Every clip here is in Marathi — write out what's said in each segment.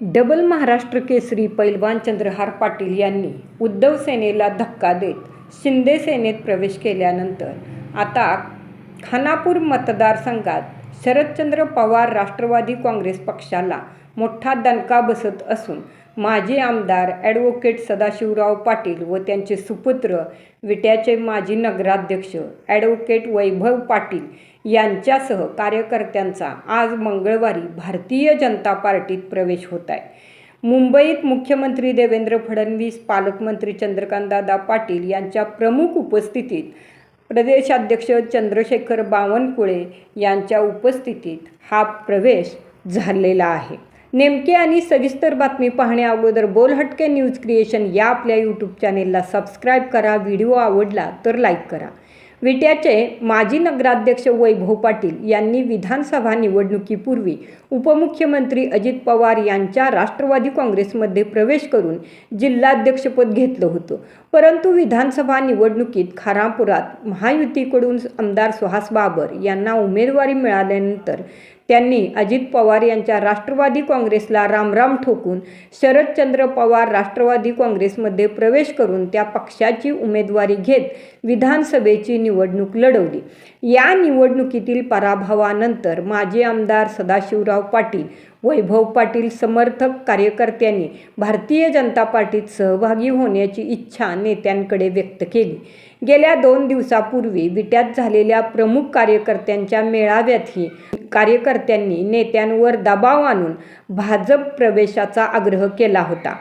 डबल महाराष्ट्र केसरी पैलवान चंद्रहार पाटील यांनी उद्धव सेनेला धक्का देत शिंदे सेनेत प्रवेश केल्यानंतर आता खानापूर मतदारसंघात शरदचंद्र पवार राष्ट्रवादी काँग्रेस पक्षाला मोठा दणका बसत असून माजी आमदार ॲडव्होकेट सदाशिवराव पाटील व त्यांचे सुपुत्र विट्याचे माजी नगराध्यक्ष ॲडव्होकेट वैभव पाटील यांच्यासह कार्यकर्त्यांचा आज मंगळवारी भारतीय जनता पार्टीत प्रवेश होत आहे. मुंबईत मुख्यमंत्री देवेंद्र फडणवीस पालकमंत्री चंद्रकांतदादा पाटील यांच्या प्रमुख उपस्थितीत प्रदेशाध्यक्ष चंद्रशेखर बावनकुळे यांच्या उपस्थितीत हा प्रवेश झालेला आहे. नेमके आणि सविस्तर बातमी पाहण्या अगोदर बोलहटके न्यूज क्रिएशन या आपल्या यूट्यूब चॅनेलला सबस्क्राईब करा व्हिडिओ आवडला तर लाईक करा. विट्याचे माजी नगराध्यक्ष वैभव पाटील यांनी विधानसभा निवडणुकीपूर्वी उपमुख्यमंत्री अजित पवार यांच्या राष्ट्रवादी काँग्रेसमध्ये प्रवेश करून जिल्हाध्यक्षपद घेतलं होतं. परंतु विधानसभा निवडणुकीत खारापुरात महायुतीकडून आमदार सुहास बाबर यांना उमेदवारी मिळाल्यानंतर त्यांनी अजित पवार यांच्या राष्ट्रवादी काँग्रेसला रामराम ठोकून शरदचंद्र पवार राष्ट्रवादी काँग्रेसमध्ये प्रवेश करून त्या पक्षाची उमेदवारी घेत विधानसभेची निवडणूक लढवली. या निवडणुकीतील पराभवानंतर माजी आमदार सदाशिवराव पाटील वैभव पाटील समर्थक कार्यकर्त्यांनी भारतीय जनता पार्टीत सहभागी होण्याची इच्छा नेत्यांकडे व्यक्त केली. गेल्या दोन दिवसापूर्वी विट्यात झालेल्या प्रमुख कार्यकर्त्यांच्या मेळाव्यातही कार्यकर्त्यांनी नेत्यांवर दबाव आणून भाजप प्रवेशाचा आग्रह केला होता.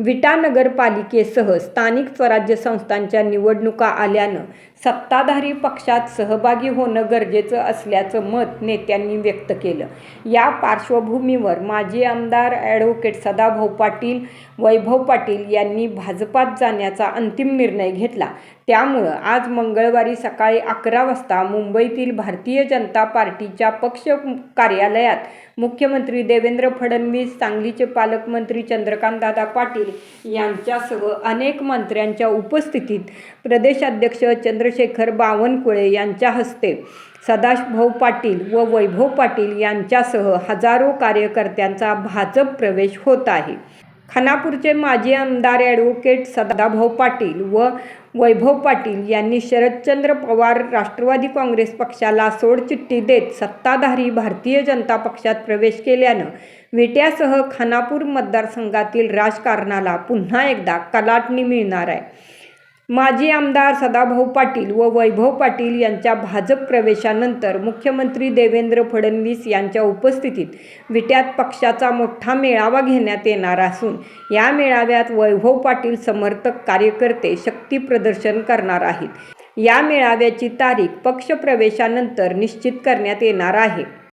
विटा नगरपालिकेसह स्थानिक स्वराज्य संस्थांच्या निवडणुका आल्यानं सत्ताधारी पक्षात सहभागी होणं गरजेचं असल्याचं मत नेत्यांनी व्यक्त केलं. या पार्श्वभूमीवर माजी आमदार ॲडव्होकेट सदाभाऊ पाटील वैभव पाटील यांनी भाजपात जाण्याचा अंतिम निर्णय घेतला. त्यामुळं आज मंगळवारी सकाळी अकरा वाजता मुंबईतील भारतीय जनता पार्टीच्या पक्ष कार्यालयात मुख्यमंत्री देवेंद्र फडणवीस सांगलीचे पालकमंत्री चंद्रकांतदादा पाटील यांच्यासह अनेक मंत्र्यांच्या उपस्थितीत प्रदेशाध्यक्ष चंद्रशेखर बावनकुळे यांच्या हस्ते सदाभाऊ पाटील व वैभव पाटील यांच्यासह हजारो कार्यकर्त्यांचा भाजप प्रवेश होत आहे. खानापूरचे माजी आमदार ॲडव्होकेट सदाभाऊ पाटील व वैभव पाटील यांनी शरदचंद्र पवार राष्ट्रवादी काँग्रेस पक्षाला सोडचिठ्ठी देत सत्ताधारी भारतीय जनता पक्षात प्रवेश केल्यानं विट्यासह खानापूर मतदारसंघातील राजकारणाला पुन्हा एकदा कलाटणी मिळणार आहे. माजी आमदार सदाभाऊ पाटील व वैभव पाटील यांच्या भाजप प्रवेशानंतर मुख्यमंत्री देवेंद्र फडणवीस यांच्या उपस्थितीत विट्यात पक्षाचा मोठा मेळावा घेण्यात येणार असून या मेळाव्यात वैभव पाटील समर्थक कार्यकर्ते शक्ती प्रदर्शन करणार आहेत. या मेळाव्याची तारीख पक्षप्रवेशानंतर निश्चित करण्यात येणार आहे.